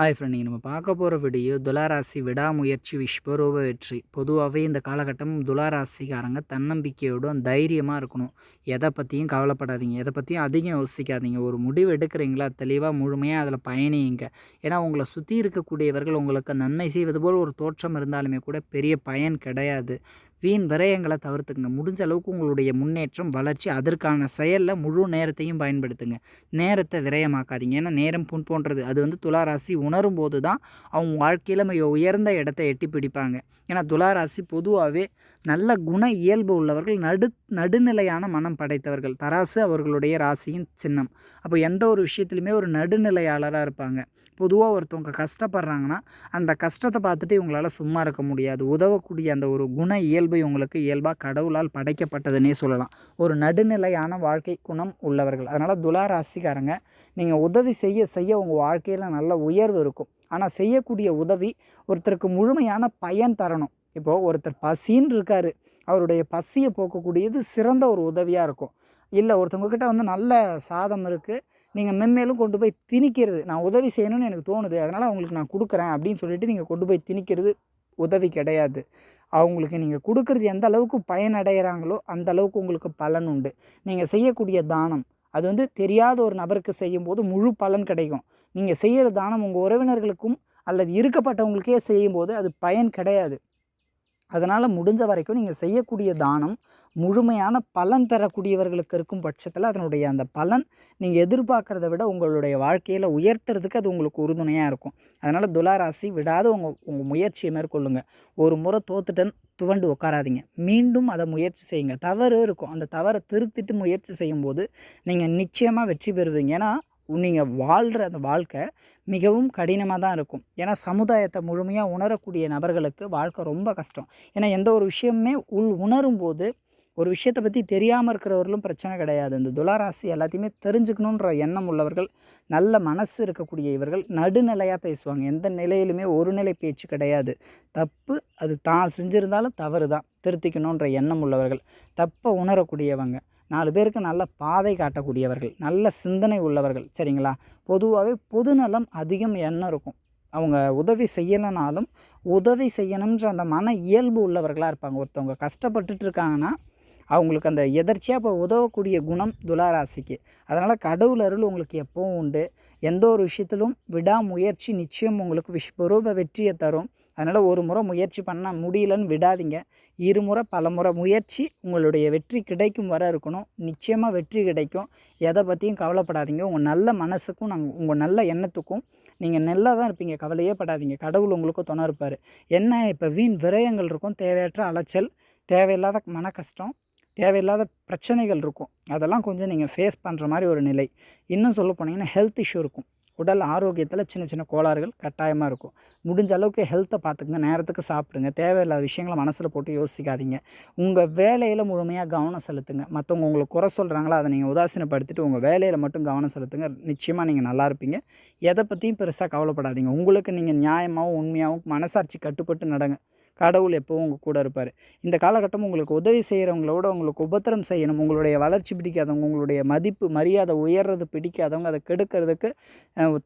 ஆய் ஃப்ரெண்ட் நீங்கள் நம்ம பார்க்க போகிற வீடியோ துளாராசி விடாமுயற்சி விஸ்வரூப வெற்றி. பொதுவாகவே இந்த காலகட்டம் துளாராசிக்காரங்க தன்னம்பிக்கையோடும் தைரியமாக இருக்கணும். எதை பற்றியும் கவலைப்படாதீங்க. எதை பற்றியும் அதிகம் யோசிக்காதீங்க. ஒரு முடிவு எடுக்கிறீங்களா? தெளிவாக முழுமையாக அதில் பயணியுங்க. ஏன்னா உங்களை சுற்றி இருக்கக்கூடியவர்கள் உங்களுக்கு நன்மை செய்வது போல் ஒரு தோற்றம் இருந்தாலுமே கூட பெரிய பயன் கிடையாது. வீண் விரயங்களை தவிர்த்துக்குங்க. முடிஞ்ச அளவுக்கு உங்களுடைய முன்னேற்றம் வளர்ச்சி அதற்கான செயலில் முழு நேரத்தையும் பயன்படுத்துங்க. நேரத்தை விரயமாக்காதீங்க. ஏன்னா நேரம் புண் போன்றது. அது வந்து துளாராசி உணரும் போது தான் அவங்க வாழ்க்கையில் மிக உயர்ந்த இடத்தை எட்டி பிடிப்பாங்க. ஏன்னா துளாராசி பொதுவாகவே நல்ல குண இயல்பு உள்ளவர்கள் நடு நடுநிலையான மனம் படைத்தவர்கள். தராசு அவர்களுடைய ராசியின் சின்னம். அப்போ எந்த ஒரு விஷயத்துலையுமே ஒரு நடுநிலையாளராக இருப்பாங்க. பொதுவாக ஒருத்தவங்க கஷ்டப்படுறாங்கன்னா அந்த கஷ்டத்தை பார்த்துட்டு இவங்களால் சும்மா இருக்க முடியாது. உதவக்கூடிய அந்த ஒரு குண இயல்பு இவங்களுக்கு இயல்பாக கடவுளால் படைக்கப்பட்டதுன்னே சொல்லலாம். ஒரு நடுநிலையான வாழ்க்கை குணம் உள்ளவர்கள். அதனால் துலா ராசிக்காரங்க நீங்கள் உதவி செய்ய செய்ய உங்கள் வாழ்க்கையில் நல்ல உயர்வு இருக்கும். ஆனால் செய்யக்கூடிய உதவி ஒருத்தருக்கு முழுமையான பயன் தரணும். இப்போது ஒருத்தர் பசின்னு இருக்கார். அவருடைய பசியை போக்கக்கூடியது சிறந்த ஒரு உதவியாக இருக்கும். இல்லை ஒருத்தவங்கக்கிட்ட வந்து நல்ல சாதம் இருக்குது நீங்கள் மென்மேலும் கொண்டு போய் திணிக்கிறது. நான் உதவி செய்யணும்னு எனக்கு தோணுது. அதனால் அவங்களுக்கு நான் கொடுக்குறேன் அப்படின்னு சொல்லிட்டு நீங்கள் கொண்டு போய் திணிக்கிறது உதவி கிடையாது. அவங்களுக்கு நீங்கள் கொடுக்குறது எந்த அளவுக்கு பயனடைகிறாங்களோ அந்த அளவுக்கு உங்களுக்கு பலன் உண்டு. நீங்கள் செய்யக்கூடிய தானம் அது வந்து தெரியாத ஒரு நபருக்கு செய்யும்போது முழு பலன் கிடைக்கும். நீங்கள் செய்கிற தானம் உங்கள் உறவினர்களுக்கும் அல்லது இருக்கப்பட்டவங்களுக்கே செய்யும்போது அது பயன் கிடையாது. அதனால் முடிஞ்ச வரைக்கும் நீங்கள் செய்யக்கூடிய தானம் முழுமையான பலன் பெறக்கூடியவர்களுக்கு இருக்கும் பட்சத்தில் அதனுடைய அந்த பலன் நீங்கள் எதிர்பார்க்குறத விட உங்களுடைய வாழ்க்கையில் உயர்த்துறதுக்கு அது உங்களுக்கு உறுதுணையாக இருக்கும். அதனால் துளாராசி விடாத உங்கள் உங்கள் முயற்சியை மேற்கொள்ளுங்கள் ஒரு முறை தோத்துட்டேன்னு துவண்டு உட்காராதீங்க மீண்டும் அதை முயற்சி செய்யுங்க. தவறு இருக்கும். அந்த தவறை திருத்திட்டு முயற்சி செய்யும்போது நீங்கள் நிச்சயமாக வெற்றி பெறுவீங்க. ஏன்னா நீங்கள் வாழ்கிற அந்த வாழ்க்கை மிகவும் கடினமாக தான் இருக்கும். ஏன்னா சமுதாயத்தை முழுமையாக உணரக்கூடிய நபர்களுக்கு வாழ்க்கை ரொம்ப கஷ்டம். ஏன்னா எந்த ஒரு விஷயமுமே உள் உணரும் போது ஒரு விஷயத்தை பற்றி தெரியாமல் இருக்கிறவர்களும் பிரச்சனை கிடையாது. இந்த துளாராசி எல்லாத்தையுமே தெரிஞ்சுக்கணுன்ற எண்ணம் உள்ளவர்கள் நல்ல மனசு இருக்கக்கூடிய இவர்கள் நடுநிலையாக பேசுவாங்க. எந்த நிலையிலுமே ஒரு நிலை பேச்சு கிடையாது. தப்பு அது தான் செஞ்சுருந்தாலும் தவறு தான். திருத்திக்கணுன்ற எண்ணம் உள்ளவர்கள் தப்பை உணரக்கூடியவங்க. நாலு பேருக்கு நல்ல பாதை காட்டக்கூடியவர்கள் நல்ல சிந்தனை உள்ளவர்கள் சரிங்களா? பொதுவாகவே பொதுநலம் அதிகம் எண்ணம் இருக்கும். அவங்க உதவி செய்யலைனாலும் உதவி செய்யணுன்ற அந்த மன இயல்பு உள்ளவர்களாக இருப்பாங்க. ஒருத்தவங்க கஷ்டப்பட்டுட்டு இருக்காங்கன்னா அவங்களுக்கு அந்த எதர்ச்சியாக இப்போ உதவக்கூடிய குணம் துளாராசிக்கு. அதனால் கடவுள் அருள் உங்களுக்கு எப்பவும் உண்டு. எந்த ஒரு விஷயத்திலும் விடாமுயற்சி நிச்சயம் உங்களுக்கு விஸ்வரூப வெற்றியை தரும். அதனால் ஒரு முறை முயற்சி பண்ணால் முடியலன்னு விடாதீங்க. இருமுறை பல முறை முயற்சி உங்களுடைய வெற்றி கிடைக்கும் வர இருக்கணும். நிச்சயமாக வெற்றி கிடைக்கும். எதை பற்றியும் கவலைப்படாதீங்க. உங்கள் நல்ல மனசுக்கும் நாங்கள் உங்கள் நல்ல எண்ணத்துக்கும் நீங்கள் நல்லா தான் இருப்பீங்க. கவலையே படாதீங்க. கடவுள் உங்களுக்கும் துணை இருப்பார். என்ன இப்போ வீண் விரயங்கள் இருக்கும். தேவையற்ற அலைச்சல் தேவையில்லாத மன கஷ்டம் தேவையில்லாத பிரச்சனைகள் இருக்கும். அதெல்லாம் கொஞ்சம் நீங்கள் ஃபேஸ் பண்ணுற மாதிரி ஒரு நிலை. இன்னும் சொல்ல போனீங்கன்னா ஹெல்த் இஷ்யூ இருக்கும். உடல் ஆரோக்கியத்தில் சின்ன சின்ன கோளாறுகள் கட்டாயமாக இருக்கும். முடிஞ்ச அளவுக்கு ஹெல்த்தை பார்த்துக்குங்க நேரத்துக்கு சாப்பிடுங்க. தேவையில்லாத விஷயங்களை மனசில் போட்டு யோசிக்காதீங்க. உங்கள் வேலையில் முழுமையாக கவனம் செலுத்துங்க. மற்றவங்க உங்களுக்கு குறை சொல்கிறாங்களோ அதை நீங்கள் உதாசீனப்படுத்திட்டு உங்கள் வேலையில் மட்டும் கவனம் செலுத்துங்க. நிச்சயமாக நீங்கள் நல்லா இருப்பீங்க. எதை பற்றியும் பெருசாக கவலைப்படாதீங்க. உங்களுக்கு நீங்கள் நியாயமாகவும் உண்மையாகவும் மனசாட்சி கட்டுப்பட்டு நடங்க. கடவுள் எப்போவும் உங்கள் கூட இருப்பார். இந்த காலகட்டம் உங்களுக்கு உதவி செய்கிறவங்களோட உங்களுக்கு உபத்திரம் செய்யணும். உங்களுடைய வளர்ச்சி பிடிக்காதவங்க உங்களுடைய மதிப்பு மரியாதை உயர்றது பிடிக்காதவங்க அதை கெடுக்கிறதுக்கு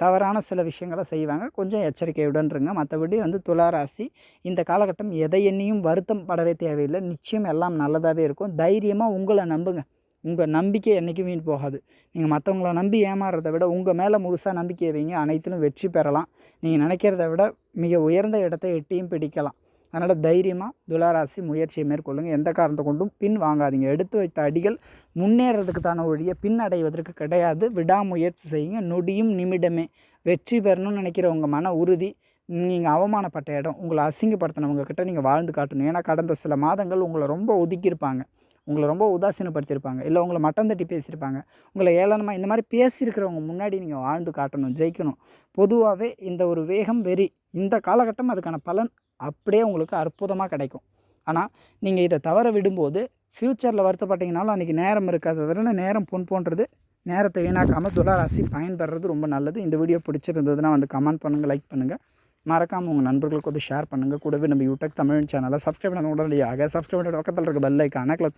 தவறான சில விஷயங்களை செய்வாங்க. கொஞ்சம் எச்சரிக்கையுடன் இருங்க. மற்றபடி வந்து துளாராசி இந்த காலகட்டம் எதை எண்ணியும் வருத்தம் படவே தேவையில்லை. நிச்சயம் எல்லாம் நல்லதாகவே இருக்கும். தைரியமாக உங்களை நம்புங்க. உங்கள் நம்பிக்கை என்றைக்கும் வீண் போகாது. நீங்கள் மற்றவங்கள நம்பி ஏமாறுறதை விட உங்கள் மேலே முழுசாக நம்பிக்கை வைங்க. அனைத்திலும் வெற்றி பெறலாம். நீங்கள் நினைக்கிறத விட மிக உயர்ந்த இடத்தை எட்டியும் பிடிக்கலாம். அதனால் தைரியமாக துளாராசி முயற்சியை மேற்கொள்ளுங்கள் எந்த காரணத்தை கொண்டும் பின் வாங்காதீங்க. எடுத்து வைத்த அடிகள் முன்னேறதுக்குத்தான ஒழிய பின் அடைவதற்கு கிடையாது. விடாமுயற்சி செய்யுங்க. நொடியும் நிமிடமே. வெற்றி பெறணும்னு நினைக்கிற உங்கள் மன உறுதி நீங்கள் அவமானப்பட்ட இடம் உங்களை அசிங்கப்படுத்தினவங்கக்கிட்ட நீங்கள் வாழ்ந்து காட்டணும். ஏன்னா கடந்த சில மாதங்கள் உங்களை ரொம்ப ஒதுக்கியிருப்பாங்க. உங்களை ரொம்ப உதாசீனப்படுத்தியிருப்பாங்க. இல்லை உங்களை மட்டம் தட்டி பேசியிருப்பாங்க. உங்களை ஏளனமாக இந்த மாதிரி பேசியிருக்கிறவங்க முன்னாடி நீங்கள் வாழ்ந்து காட்டணும் ஜெயிக்கணும். பொதுவாகவே இந்த ஒரு வேகம் வெறி. இந்த காலகட்டம் அதுக்கான பலன் அப்படியே உங்களுக்கு அற்புதமாக கிடைக்கும். ஆனால் நீங்கள் இதை தவற விடும்போது ஃப்யூச்சரில் வருத்தப்பட்டீங்கனாலும் அன்றைக்கி நேரம் இருக்காது. அதனால் நேரம் பொன் போன்றது நேரத்தை வீணாக்காமல் துளாராசி பயன்பெறது ரொம்ப நல்லது. இந்த வீடியோ பிடிச்சிருந்ததுன்னா வந்து கமெண்ட் பண்ணுங்கள் லைக் பண்ணுங்கள் மறக்காமல் உங்கள் நண்பர்களுக்கு வந்து ஷேர் பண்ணுங்கள் கூடவே நம்ம யூடியூப் தமிழ் சேனலை சப்ஸ்கிரைப் பண்ண உடனடியாக சப்ஸ்கிரைப் பண்ண பக்கத்தில் இருக்க பெல் ஐக்கானை கிளிக்